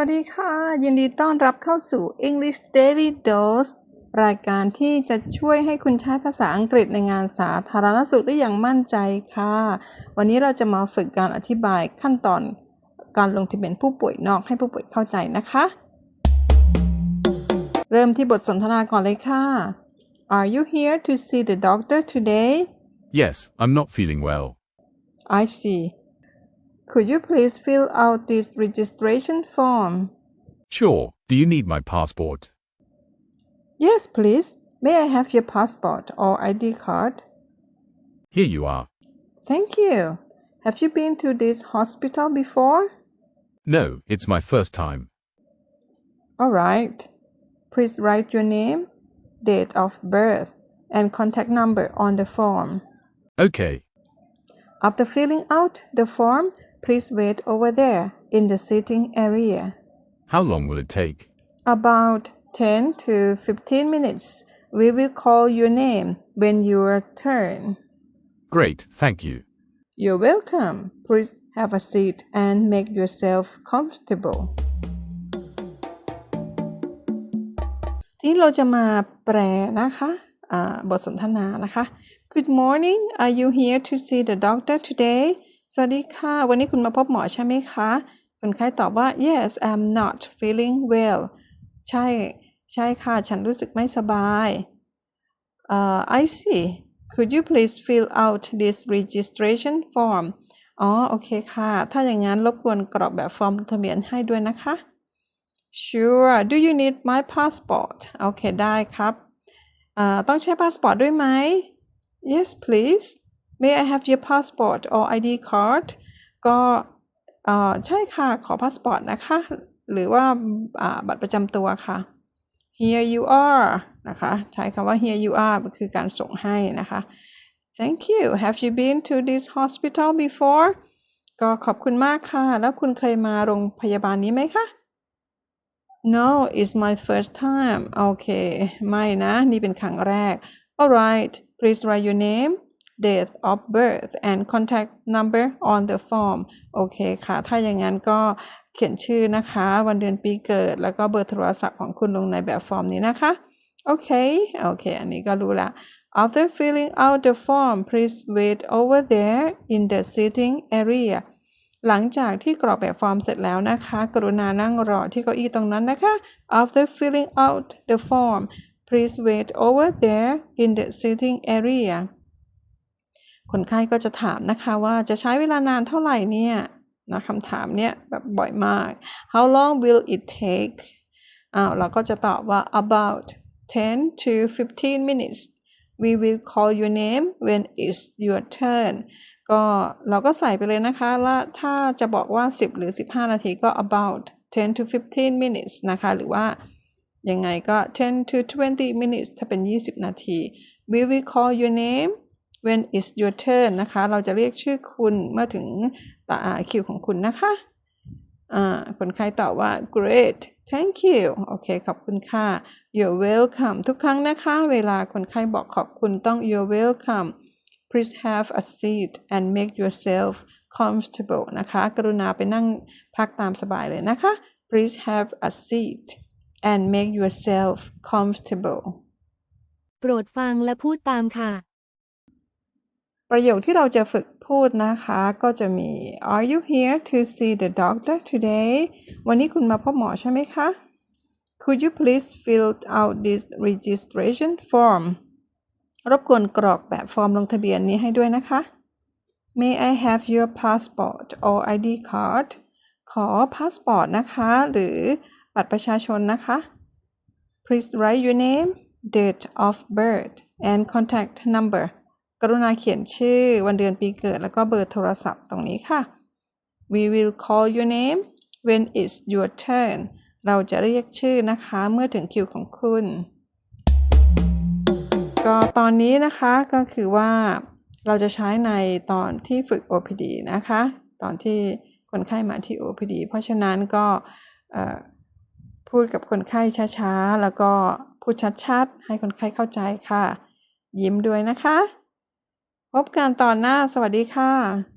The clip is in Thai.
วัสดีค่ะ ยินดีต้อนรับเข้าสู่ English Daily Dose รายการที่จะช่วยให้คุณใช้ภาษาอังกฤษในงานสาธารณสุขได้อย่างมั่นใจค่ะ วันนี้เราจะมาฝึกการอธิบายขั้นตอนการลงทะเบียนผู้ป่วยนอกให้ผู้ป่วยเข้าใจนะคะ เริ่มที่บทสนทนาก่อนเลยค่ะ Are you here to see the doctor today? Yes, I'm not feeling well. I see. Could you please fill out this registration form? Sure. Do you need my passport? Yes, please. May I have your passport or ID card? Here you are. Thank you. Have you been to this hospital before? No, it's my first time. All right. Please write your name, date of birth, and contact number on the form. Okay. After filling out the form, please wait over there in the sitting area. How long will it take? About 10 to 15 minutes. We will call your name when your turn. Great, thank you. You're welcome. Please have a seat and make yourself comfortable. ที่เราจะมาแปลนะคะอ่าบทสนทนานะคะ Good morning. Are you here to see the doctor today? สวัสดีค่ะ วันนี้คุณมาพบหมอใช่ไหมคะ คนไข้ตอบว่า Yes, I'm not feeling well. ใช่ ใช่ค่ะ ฉันรู้สึกไม่สบาย Uh, I see. Could you please fill out this registration form? อ๋อ โอเคค่ะ ถ้าอย่างนั้นรบกวนกรอกแบบฟอร์มทะเบียนให้ด้วยนะคะ Sure. Do you need my passport? โอเค ได้ครับอ่าต้องใช้พาสปอร์ตด้วยไหม Yes, please. May I have your passport or ID card? ก็อ่อใช่ค่ะ ขอพาสปอร์ตนะคะ หรือว่าอ่าบัตรประจำตัวค่ะ Here you are นะคะ ใช้คำว่า here you are คือการส่งให้นะคะ Thank you. Have you been to this hospital before? ก็ขอบคุณมากค่ะ แล้วคุณเคยมาโรงพยาบาลนี้ไหมคะ No, it's my first time. โอเค ไม่นะ นี่เป็นครั้งแรก Alright, please write your name, date of birth, and contact number on the form. โอเคค่ะ ถ้าอย่างนั้นก็เขียนชื่อนะคะ วันเดือนปีเกิด แล้วก็เบอร์โทรศัพท์ของคุณลงในแบบฟอร์มนี้นะคะโอเคโอเค อันนี้ก็รู้ละ After filling out the form, please wait over there in the sitting area. หลังจากที่กรอกแบบฟอร์มเสร็จแล้วนะคะ กรุณานั่งรอที่เก้าอี้ตรงนั้นนะคะ After filling out the form, please wait over there in the sitting area. คนไข้ก็จะถามนะคะว่าจะใช้เวลานานเท่าไหร่เนี่ยนะคำถามเนี่ยแบบบ่อยมาก How long will it take อ้าวเราก็จะตอบว่า about 10 to 15 minutes we will call your name when it's your turn ก็เราก็ใส่ไปเลยนะคะแล้วถ้าจะบอกว่า 10 หรือ 15 นาทีก็ about 10 to 15 minutes นะคะ หรือว่ายังไงก็ 10 to 20 minutes ถ้าเป็น 20 นาที we will call your name when it's your turn นะคะ เราจะเรียกชื่อคุณเมื่อถึงตาคิวของคุณนะคะอ่าคนไข้ตอบว่า great thank you โอเค ขอบคุณค่ะ you're welcome ทุกครั้งนะคะ เวลาคนไข้บอกขอบคุณต้อง you're welcome please have a seat and make yourself comfortable นะคะ กรุณาไปนั่งพักตามสบายเลยนะคะ please have a seat and make yourself comfortable โปรดฟังและพูดตามค่ะ ประโยคที่เราจะฝึกพูดนะคะก็จะมี Are you here to see the doctor today วันนี้คุณมาพบหมอใช่ไหมคะ Could you please fill out this registration form รบกวนกรอกแบบฟอร์มลงทะเบียนนี้ให้ด้วยนะคะ May I have your passport or ID card ขอพาสปอร์ตนะคะ หรือบัตรประชาชนนะคะ Please write your name, date of birth, and contact number รุณาเขียนชื่อวันเดือนปีเกิด แล้วก็เบอร์โทรศัพท์ตรงนี้ค่ะ We will call your name when it's your turn เราจะเรียกชื่อนะคะเมื่อถึงคิวของคุณ ก็ตอนนี้นะคะก็คือว่าเราจะใช้ในตอนที่ฝึก OPD นะคะ ตอนที่คนไข้มาที่ OPD เพราะฉะนั้นก็พูดกับคนไข้ช้าๆ แล้วก็พูดชัดๆ ให้คนไข้เข้าใจค่ะ ยิ้มด้วยนะคะ พบกันตอนหน้า สวัสดีค่ะ